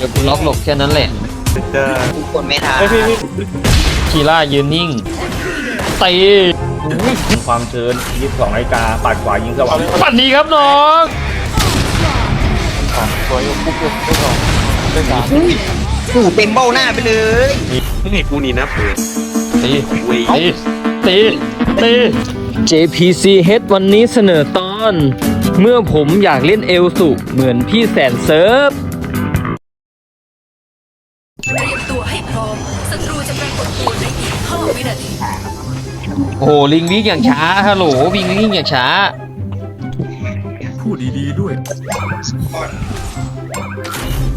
ดี๋ยวกูล็อกหลบแค่นั้นแหละจะทุกคนไม่ทันไอยพี่พี่คีร่ายืนนิ่งตีความเชิญ22นาฬิกาปัดขวายิงสว่างปัดดีครับน้องสวยอยู่ปุ๊บปุ๊บปุ๊บสองได้สามกูเต็มเบ้าหน้าไปเลยนี่กูนี่นะเปิดตีเว้ยตีตีตี JPCH วันนี้เสนอตอน เมื่อผมอยากเล่นเอลสุเหมือนพี่แสนเซิร์ฟ โอ้โหลิงวิ่งอย่างช้าฮัลโหลวิ่งวิ่งอย่างช้า พูดดีๆด้วย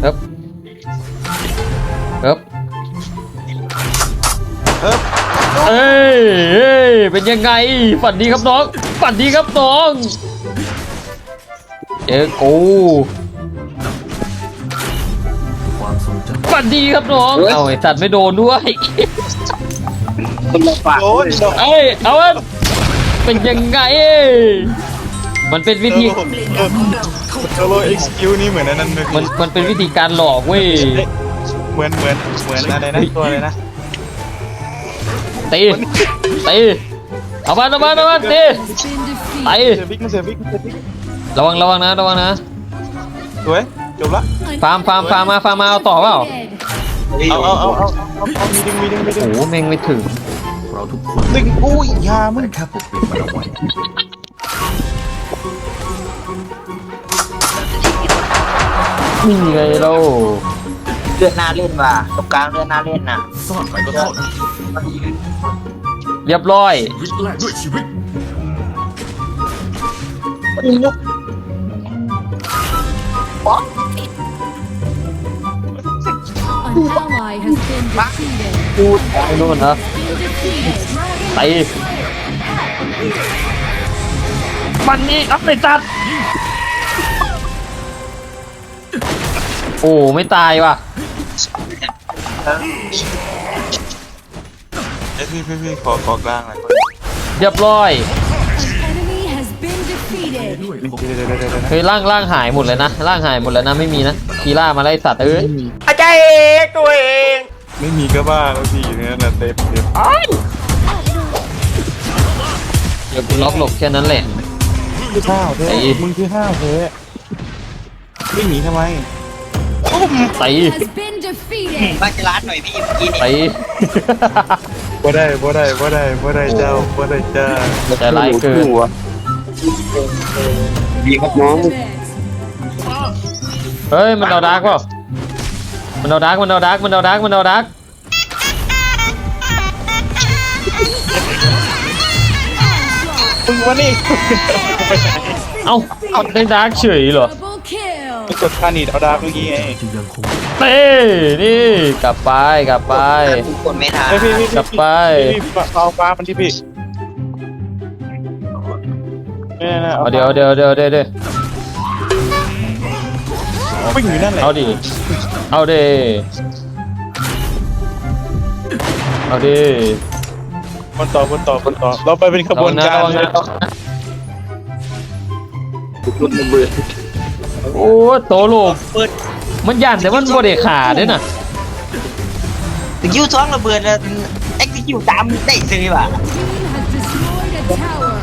ครับครับเฮ้ยเป็นยังไง ฝันดีครับน้อง ฝันดีครับน้อง เจอกูฝันดีครับน้อง เอาไอ้สัตว์ไม่โดนด้วย คนละฝากโดนโดนเอ้ยเอาวะเป็นยังไงมันเป็นวิธีโซโลเอ็กซ์คิวนี่เหมือนอันนั้นเลยมันมันเป็นวิธีการหลอกเว้ยเหมือนเหมือนเหมือนอะไรนะตัวอะไรนะตีตีเอามาเอามาเอามาตีตีเซอร์ฟิกมันเซอร์ฟิกมันเซอร์ฟิกระวังระวังนะระวังนะสวยจบละฟาร์มฟาร์มฟาร์มมาฟาร์มมาเอาต่อเปล่า เอาเอาเอาเอาเอาเอามีดึงมีดึงมีดึงโอ้โหแม่งไม่ถึง เราทุกคนดึงอุ้ยยามึงแต่แค่ปกปิดมันเอาไว้นี่ไงเราเลือดหน้าเล่นว่ะตรงกลางเลือดหน้าเล่นน่ะซ่อนไปก็เท่านั้นเรียบร้อยวิตแลกด้วยชีวิต An ally has been defeated. พูดไอ้นู่นนะ Been defeated. ตีมันนี่อัพไปจัด โอ้ ไม่ตายว่ะ เอ้ยพี่พี่พี่ขอขอกลางหน่อยเรียบร้อย An enemy has been defeated. ด้วยเดี๋ยวเดี๋ยเฮ้ยร่างร่างหายหมดเลยนะร่างหายหมดแล้วนะไม่มีนะคีล่ามาไล่สัตว์เอ้ยอาจารย์เอกตัวเองไม่มีก็บ้าแล้วพี่อยู่ในนั้นนะเต็มเต็มเดี๋ยวกูล็อกหลบแค่นั้นแหละ คือห้าวเท่ไอ้ มึงคือห้าวเท่วิ่งหนีทำไมตี Has been defeated. บ้านจะร้านหน่อยพี่เมื่อกี้นี่ตี บ่ได้บ่ได้บ่ได้บ่ได้เจ้าบ่ได้เจ้าใจร้ายเกิน ดีครับน้องเฮ้ย มันเอาดาร์กเปล่า มันเอาดาร์กมันเอาดาร์กมันเอาดาร์กมันเอาดาร์กมึงวะนี่เอ้าได้ดาร์กเฉยเหรอ Double kill. มึงกดคานิดเอาดาบเมื่อกี้ไงที่ยังคงเต้นี่ กลับไปกลับไป ทุกคนไม่ทันเฮ้ยพี่พี่กลับไป พี่พี่เอาฟ้ามันที่พี่เนี่ยนะเอาเดี๋ยวเดี๋ยวเดี๋ยวเดี๋ยวเดี๋ยว วิ่งอยู่นั่นแหละเอาดิ เอาดิเอาดิคนต่อคนต่อคนต่อ เราไปเป็นขบวนการระวังเลนะยระวังนะโอ้โตโลกมันยันแต่มันบ่ได้ขาเด้น่ะถึงคิวซ้องระเบิดแล้วเอ็กซ์คิวตามได้เลยว่ะ Team has destroyed a tower.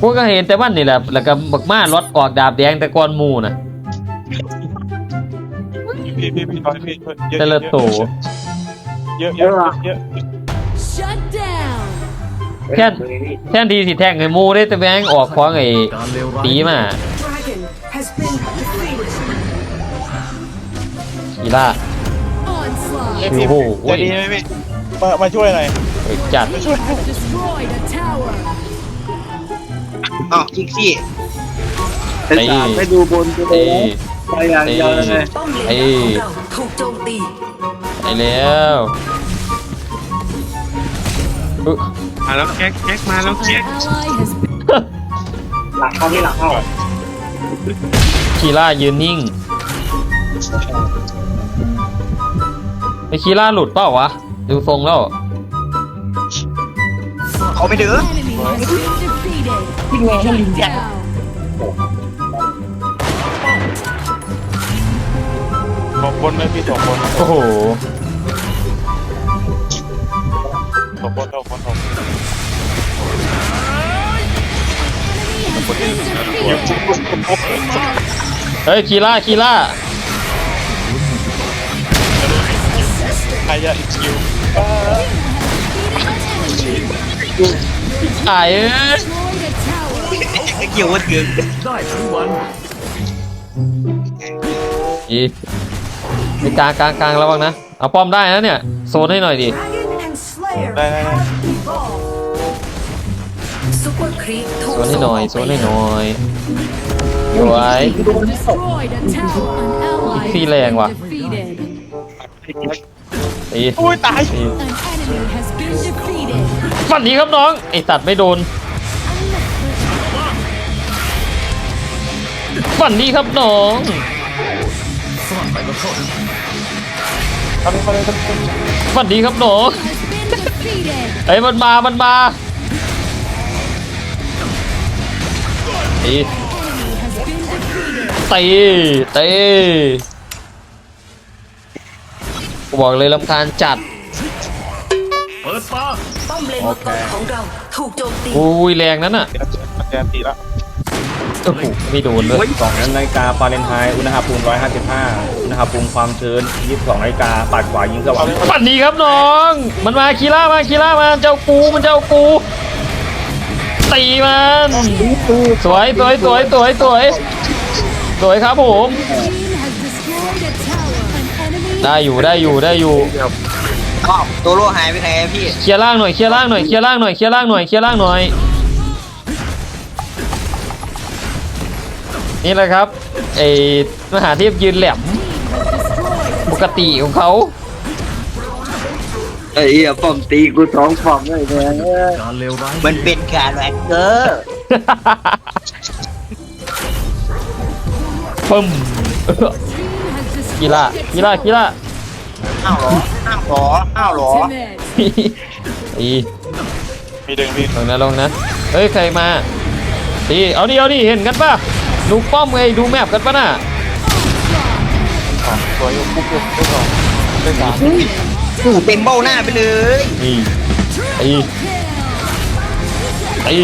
พวกก็เห็นแต่มันนี่แหละแล้วก็บักมารถออกดาบแดงแต่ก่อนหมู่น่ะ พี่พี่พี่น้อยพี่เยอะแต่ละโตเยอะเยอะเยอะเยอะ Shut down. แค่นแท่นทีสิแท่งไอ้หมูได้แต่แบงออกของไอ้การเลวร้ายตีมากีฬา Onslaught โอ้โหใจดีไหมพี่มามาช่วยหน่อยเฮ้ยจัด has destroyed a tower. อ๋อคิกซี่ตีไปดูบนตัวตี ไปอย่างตีเดียวเลยป้อมเลนตีของเราถูกโจมตีไปแล้วอุ๊ยมาแล้วแก๊กแก๊กมาแล้ว An แก๊ก ally has been หลังเข้าที่หลังเข้าคีล่ายืนนิ่งไอ้คีล่าหลุดเปล่าวะ ดูทรงแล้ว เขาไม่ดื้อ enemy has been defeated. ที่ไงให้ลิงจัง Down. ขอสอ งบนไหมพี่สองบนโอ้โหสองบนสองบนสองบนเฮ้ยคีล่าคีล่าใครจะอีกคิวไอ้เอ้ย Destroyed a tower. ไอ้เกี่ยวว่าถึงได้ทั้งวันอี ไอ้กลางกลางกลางระวังนะ เอาป้อมได้นะเนี่ย โซนให้หน่อยดิ ได้ได้ได้ซุปเปอร์ครีปถูกโซนให้หน่อย โซนให้หน่อยสวย Destroyed a tower. An ally พี่แรงว่ะ defeated. ตีอุ้ยตายตี An enemy has been defeated. ฝันดีครับน้อง ไอ้ตัดไม่โดน ฝันดีครับน้องสลับไปก็เข้าทัน ทีทำไปเลยทำไปเลยฝันดีครับน้อง Has been defeated. เอ้ยมันมา มันมาตี Enemy has been defeated. ตีตีกูบอกเลยลำคาญจัดเปิดฟ้าป้อมเลนมังกรของเรา ถูกโจมตีอุ้ยแรงนั้นน่ะแกนตีละ โอ้โหไม่โดนเลยสองนาฬิกาฟาเรนไฮต์อุณหภูมิ 155 อุณหภูมิความชื้น 22นาฬิกาปัดขวายิงสว่างฝันดีครับน้อง มันมาคีล่ามาคีล่ามาเจ้ากูมันเจ้ากูตีมันสวยสวยสวยสวยสวยสวยครับผม Team has destroyed a tower. An enemy ได้อยู่ได้อยู่ได้อยู่อ้าวตัวโลหายไปไหนอะพี่เคลียร์ล่างหน่อยเคลียร์ล่างหน่อยเคลียร์ล่างหน่อยเคลียร์ล่างหน่อยเคลียร์ล่างหน่อย นี่แหละครับไอ้มหาเทพยืนแหลม destroyed ปกติของเขาไอ้เหี้ยป้อมตีกูสองป้อมเลยเนี่ยการเลวร้ายมันเป็นการแหวนเกอร์ปึ้มกีฬากีฬากีฬาอ้าวเหรออ้าวเหรออ้าวเหรอ ultimate. อีมีดึงพี่ลงนะลงนะเฮ้ยใครมาดีเอาดิเอาดิเห็นกันป่ะ ดูป้อมไงดูแมปกันป่ะน่ะสองสวยอยู่ปุ๊บอยู่ได้สองได้สามกูเต็มเบ้าหน้าไปเลยนี่ตีตี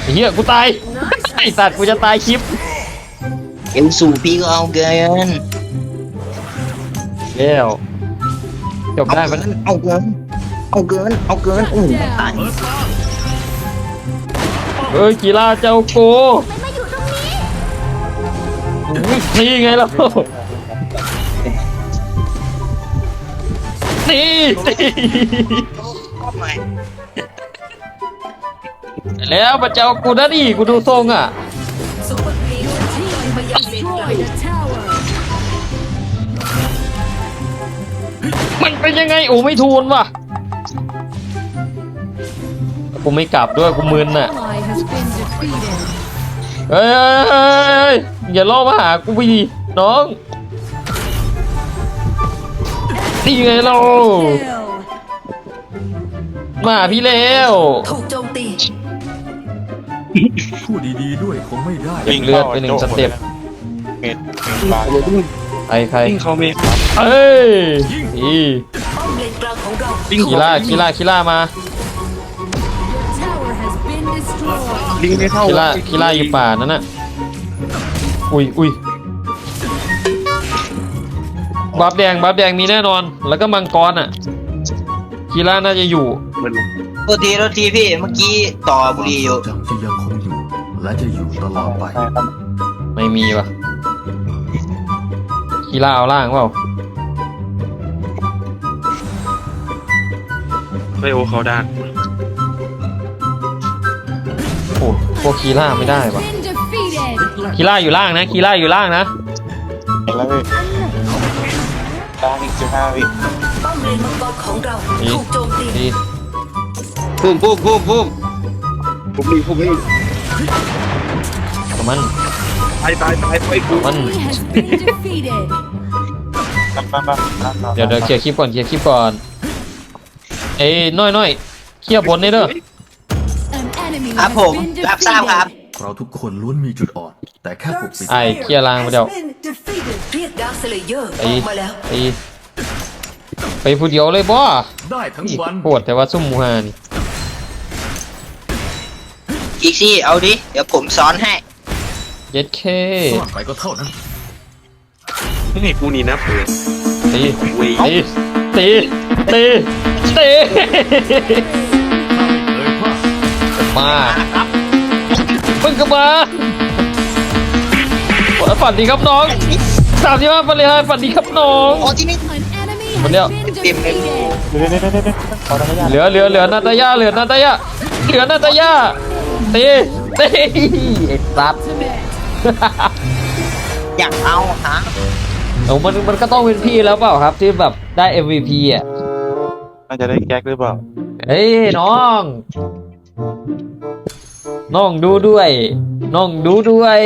ไอ้เหี้ยกูตายไอ้สัตว์กูจะตายคลิปเอวสูพี่ก็เอาเกินแล้วจบเอาได้เกิปะนเอาเกินเอาเกินเอาเกินอู้ตายเฮ้ยกีฬาเจ้าโก อุ๊ยนี่ไงล่ะนี่นี่แล้วมาเจ้ากูนะดิกูดูทรงอะซุปเปอร์ครีปไปยังเลนกลาง Destroyed a tower. มันเป็นยังไงโอ้ไม่ทูนว่ะกูไม่กลับด้วยกูมึนอะ Ally has been defeated. เฮ้ยเฮ้ยเฮ้ยเฮ้ยอย่าล่อมาหากูไปดิน้องนี่ไงเรา Kill. มาหาพี่แล้วถูกโจมตีพูดดีๆด้วยคงไม่ได้เลือดไปหนึ่งสเต็ปเมดเมดบาร์ใครใครวิ่งเขาเมดเอ้ยอีป้อมเลนกลางของเราคีล่าคีล่าคีล่ามา ลิงไม่เข้าคีล่าคีล่าอยู่ป่านั่นน่ะ อุ้ยอุ้ยบัฟแดงบัฟแดงมีแน่นอน แล้วก็มังกรอะคีล่าน่าจะอยู่ตัวทีตัวทีพี่เมื่อกี้ต่อบุรีอยู่ จังจะยังคงอยู่ และจะอยู่ตลอดไป ไม่มีปะคีล่าเอาล่างเปล่าไม่โอเขาด้าน พวกคีล่าไม่ได้ปะ Been defeated. คีล่าอยู่ล่างนะคีล่าอยู่ล่างนะเห็นแล้วพี่ด้านอีกสิบห้าวิป้อมเลนมังกรของเราถูกโจมตีดีพุ่มพุ่มพุ่มพุ่มผมรีผมรีกับมันตายตายตายไปกูมัน Ally has been defeated. มามามาเดี๋ยวเดี๋ยวเคลียร์คลิปก่อนเคลียร์คลิปก่อนเอ้ยน้อยน้อยเคลียร์บนนี่เด้อ An enemy ครับ has ผม been รับทราบครับ defeated. เราทุกคนล้วนมีจุดอ่อน แต่แค่ปกปิดไอ้เคลียร์ลางไปเดี๋ยวเรียกดาร์คสเลเยอร์อตีอกมาแล้วตีไปผู้เดียวเลยบ่ได้ทั้งวันปวดแต่ว่าซุ่มหมูฮานี่อีกซี่เอาดิ เดี๋ยวผมซ้อนให้ เย็ดเคซ่อนไปก็เท่านั้นนี่กูนี่นะเปิดตีเว้ยตีตีตีตีข้าไม่เคยพลาดมาเพิ่งกลับมาฝันดีครับน้องสามสิบห้าฝันเลยฮะฝันดีครับน้อง โอ้ที่นี่ An enemy Bật has liệu. been Tìm em. defeated. เหลือเหลือเหลือนาตายาเหลือนาตายาเหลือนาตายาตีตีไอ้สัตว์อยากเอาฮะโอ้มันมันก็ต้องเป็นพี่แล้วเปล่าครับ ที่แบบได้ MVP อะน่าจะได้แก๊กหรือเปล่าเฮ้ยน้อง น้องดูด้วย น้องดูด้วย